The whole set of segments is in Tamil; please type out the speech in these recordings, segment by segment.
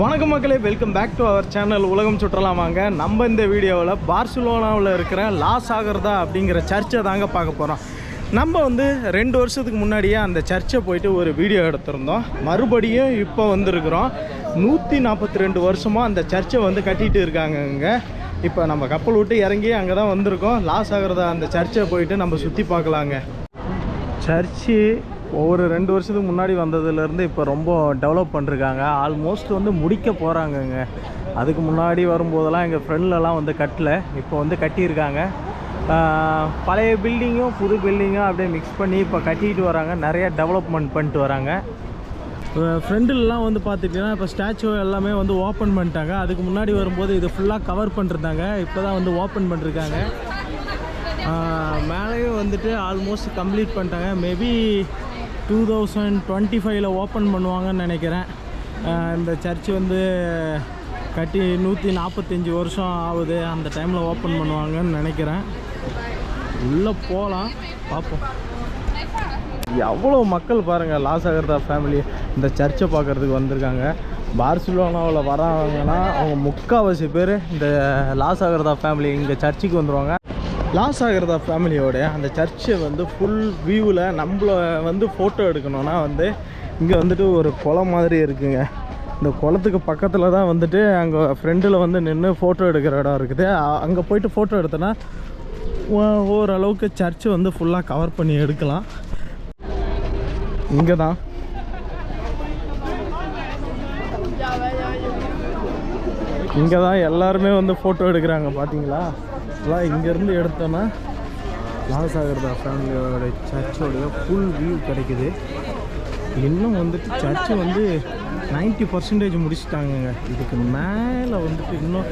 வணக்கம் மக்களே welcome back to our channel உலகம் சுற்றலாமாங்க நம்ம இந்த வீடியோவில் பார்சிலோனாவில் இருக்கிற லாஸ் ஆகிறதா அப்படிங்கிற சர்ச்சை தாங்க பார்க்க போகிறோம் நம்ம வந்து ரெண்டு வருஷத்துக்கு முன்னாடியே அந்த சர்ச்சை போயிட்டு ஒரு வீடியோ எடுத்திருந்தோம். மறுபடியும் இப்போ வந்திருக்கிறோம். நூற்றி நாற்பத்தி ரெண்டு வருஷமாக அந்த சர்ச்சை வந்து கட்டிகிட்டு இருக்காங்கங்க இப்போ நம்ம கப்பல் விட்டு இறங்கி அங்கே தான் வந்திருக்கோம். லாஸ் ஆகிறதா அந்த சர்ச்சை போயிட்டு நம்ம சுற்றி பார்க்கலாங்க. சர்ச்சு ஒவ்வொரு ரெண்டு வருஷத்துக்கு முன்னாடி வந்ததுலேருந்து இப்போ ரொம்ப டெவலப் பண்ணிருக்காங்க. ஆல்மோஸ்ட் வந்து முடிக்க போகிறாங்கங்க அதுக்கு முன்னாடி வரும்போதெல்லாம் எங்கள் ஃப்ரெண்ட்லலாம் வந்து கட்டல. இப்போ வந்து கட்டியிருக்காங்க. பழைய பில்டிங்கும் புது பில்டிங்கும் அப்படியே மிக்ஸ் பண்ணி இப்போ கட்டிட்டு வராங்க. நிறைய டெவலப்மெண்ட் பண்ணிட்டு வராங்க. ஃப்ரெண்டுலலாம் வந்து பார்த்துட்டிங்கன்னா இப்போ ஸ்டாச்சு எல்லாமே வந்து ஓப்பன் பண்ணிட்டாங்க. அதுக்கு முன்னாடி வரும்போது இது ஃபுல்லாக கவர் பண்ணிருந்தாங்க. இப்போ தான் வந்து ஓப்பன் பண்ணிருக்காங்க. மேலேயும் வந்துட்டு ஆல்மோஸ்ட் கம்ப்ளீட் பண்ணிட்டாங்க. மேபி டூ தௌசண்ட் டுவெண்ட்டி ஃபைவ்ல ஓப்பன் பண்ணுவாங்கன்னு நினைக்கிறேன். இந்த சர்ச் வந்து கட்டி நூற்றி நாற்பத்தஞ்சு வருஷம் ஆகுது. அந்த டைமில் ஓப்பன் பண்ணுவாங்கன்னு நினைக்கிறேன். உள்ளே போகலாம் பார்ப்போம். எவ்வளோ மக்கள் பாருங்கள் லாஸ் ஆகிறதா ஃபேமிலி இந்த சர்ச்சை பார்க்குறதுக்கு வந்திருக்காங்க. பார்சிலோனாவில் வராங்கன்னா அவங்க முக்கால்வாசி பேர் இந்த லாஸ் ஆகிறதா ஃபேமிலி இங்கே சர்ச்சுக்கு வந்துடுவாங்க லாஸ் ஆகிறதா ஃபேமிலியோட அந்த சர்ச்சை வந்து ஃபுல் வியூவில் நம்மள வந்து ஃபோட்டோ எடுக்கணும்னா வந்து இங்கே வந்துட்டு ஒரு குளம் மாதிரி இருக்குங்க. இந்த குளத்துக்கு பக்கத்தில் தான் வந்துட்டு அங்கே ஃப்ரெண்டில் வந்து நின்று ஃபோட்டோ எடுக்கிற இடம் இருக்குது. அங்கே போயிட்டு ஃபோட்டோ எடுத்தோன்னா ஓ- ஓரளவுக்கு சர்ச்சு வந்து ஃபுல்லாக கவர் பண்ணி எடுக்கலாம். இங்கே தான் இங்கே தான் எல்லாருமே வந்து ஃபோட்டோ எடுக்கிறாங்க பார்த்தீங்களா எல்லாம் இங்கேருந்து எடுத்தோன்னா லாஸ் ஆகிறதா ஃபேமிலியோட சர்ச்சோடைய ஃபுல் வியூ கிடைக்குது. இன்னும் வந்துட்டு சர்ச்சு வந்து 90% பர்சன்டேஜ் முடிச்சிட்டாங்கங்க. இதுக்கு மேலே வந்துட்டு இன்னும்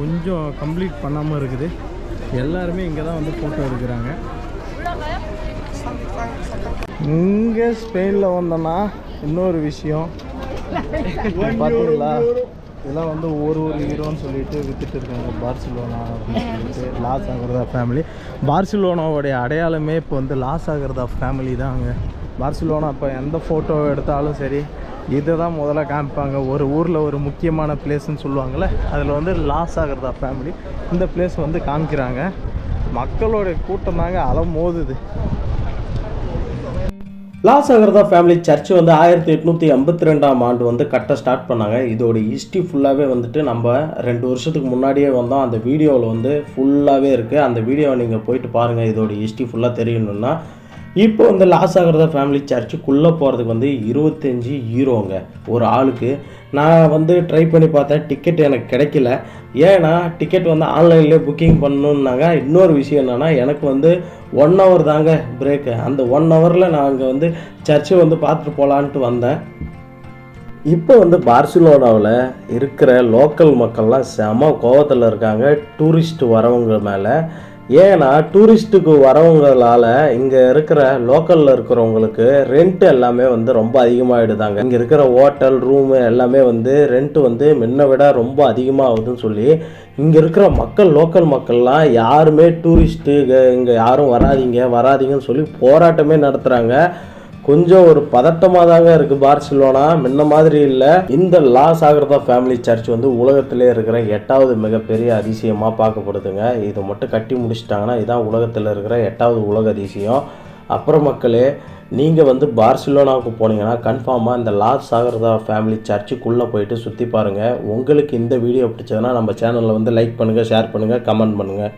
கொஞ்சம் கம்ப்ளீட் பண்ணாமல் இருக்குது. எல்லாருமே இங்கே தான் வந்து ஃபோட்டோ எடுக்கிறாங்க. இங்கே ஸ்பெயினில் வந்தோன்னா இன்னொரு விஷயம். பார்த்தீங்களா இதெல்லாம் வந்து ஒரு ஒரு ஹீரோன்னு சொல்லிட்டு வித்துட்டு இருக்காங்க பார்சிலோனா அப்படின்னு சொல்லிட்டு லாஸ் ஆகிறதா ஃபேமிலி பார்சிலோனாவோடைய அடையாளமே இப்போ வந்து லாஸ் ஆகிறதா ஃபேமிலி தாங்க பார்சிலோனா இப்போ எந்த ஃபோட்டோ எடுத்தாலும் சரி இதை தான் முதல்ல காமிப்பாங்க. ஒரு ஊரில் ஒரு முக்கியமான பிளேஸ்ன்னு சொல்லுவாங்கள்ல அதில் வந்து லாஸ் ஆகிறதா ஃபேமிலி இந்த பிளேஸ் வந்து காமிக்கிறாங்க. மக்களுடைய கூட்டம் தாங்க அலம் மோதுது லாஸ் ஆகிறதா ஃபேமிலி சர்ச் வந்து ஆயிரத்தி எட்நூற்றி ஐம்பத்தி ரெண்டாம் ஆண்டு வந்து கட்ட ஸ்டார்ட் பண்ணாங்க. இதோட ஹிஸ்ட்ரி ஃபுல்லாகவே வந்துட்டு நம்ம ரெண்டு வருஷத்துக்கு முன்னாடியே வந்தோம். அந்த வீடியோவில் வந்து ஃபுல்லாகவே இருக்குது அந்த வீடியோவை நீங்கள் போயிட்டு பாருங்கள் இதோட ஹிஸ்ட்ரி ஃபுல்லாக தெரியணும்னா இப்போ வந்து லாஸ் ஆகிறத ஃபேமிலி சர்ச்சுக்குள்ளே போகிறதுக்கு வந்து இருபத்தஞ்சி ஈரோங்க ஒரு ஆளுக்கு. நான் வந்து ட்ரை பண்ணி பார்த்தேன் டிக்கெட் எனக்கு கிடைக்கல. ஏன்னா டிக்கெட் வந்து ஆன்லைன்லேயே புக்கிங் பண்ணணுன்னாங்க இன்னொரு விஷயம் என்னென்னா எனக்கு வந்து ஒன் ஹவர் தாங்க பிரேக்கு அந்த ஒன் ஹவரில் நான் அங்கே வந்து சர்ச்சை வந்து பார்த்துட்டு போகலான்ட்டு வந்தேன். இப்போ வந்து பார்சிலோனாவில் இருக்கிற லோக்கல் மக்கள்லாம் செம கோவத்தில் இருக்காங்க. டூரிஸ்ட் வரவங்க மேலே. ஏன்னா டூரிஸ்ட்டுக்கு வரவங்களால இங்கே இருக்கிற லோக்கலில் இருக்கிறவங்களுக்கு ரெண்ட் எல்லாமே வந்து ரொம்ப அதிகமாகிடுதாங்க இங்கே இருக்கிற ஹோட்டல் ரூமு எல்லாமே வந்து ரெண்ட் வந்து முன்ன விட ரொம்ப அதிகமாகுதுன்னு சொல்லி இங்கே இருக்கிற மக்கள் லோக்கல் மக்கள்லாம் யாருமே டூரிஸ்ட்டு இங்கே யாரும் வராதீங்க வராதீங்கன்னு சொல்லி போராட்டமே நடத்துகிறாங்க கொஞ்சம் ஒரு பதட்டமாக தாங்க இருக்குது பார்சிலோனா. முன்ன மாதிரி இல்லை. இந்த லாஸ் ஆகிறதா ஃபேமிலி சர்ச் வந்து உலகத்திலே இருக்கிற எட்டாவது மிகப்பெரிய அதிசயமாக பார்க்கப்படுதுங்க. இதை மட்டும் கட்டி முடிச்சிட்டாங்கன்னா இதுதான் உலகத்தில் இருக்கிற எட்டாவது உலக அதிசயம். அப்புறம் மக்களே நீங்கள் வந்து பார்சிலோனாவுக்கு போனீங்கன்னா கன்ஃபார்மாக இந்த லாஸ் ஆகிறதா ஃபேமிலி சர்ச்சுக்குள்ளே போயிட்டு சுற்றி பாருங்கள் உங்களுக்கு இந்த வீடியோ பிடிச்சதுன்னா நம்ம சேனலில் வந்து லைக் பண்ணுங்கள் ஷேர் பண்ணுங்கள் கமெண்ட் பண்ணுங்கள்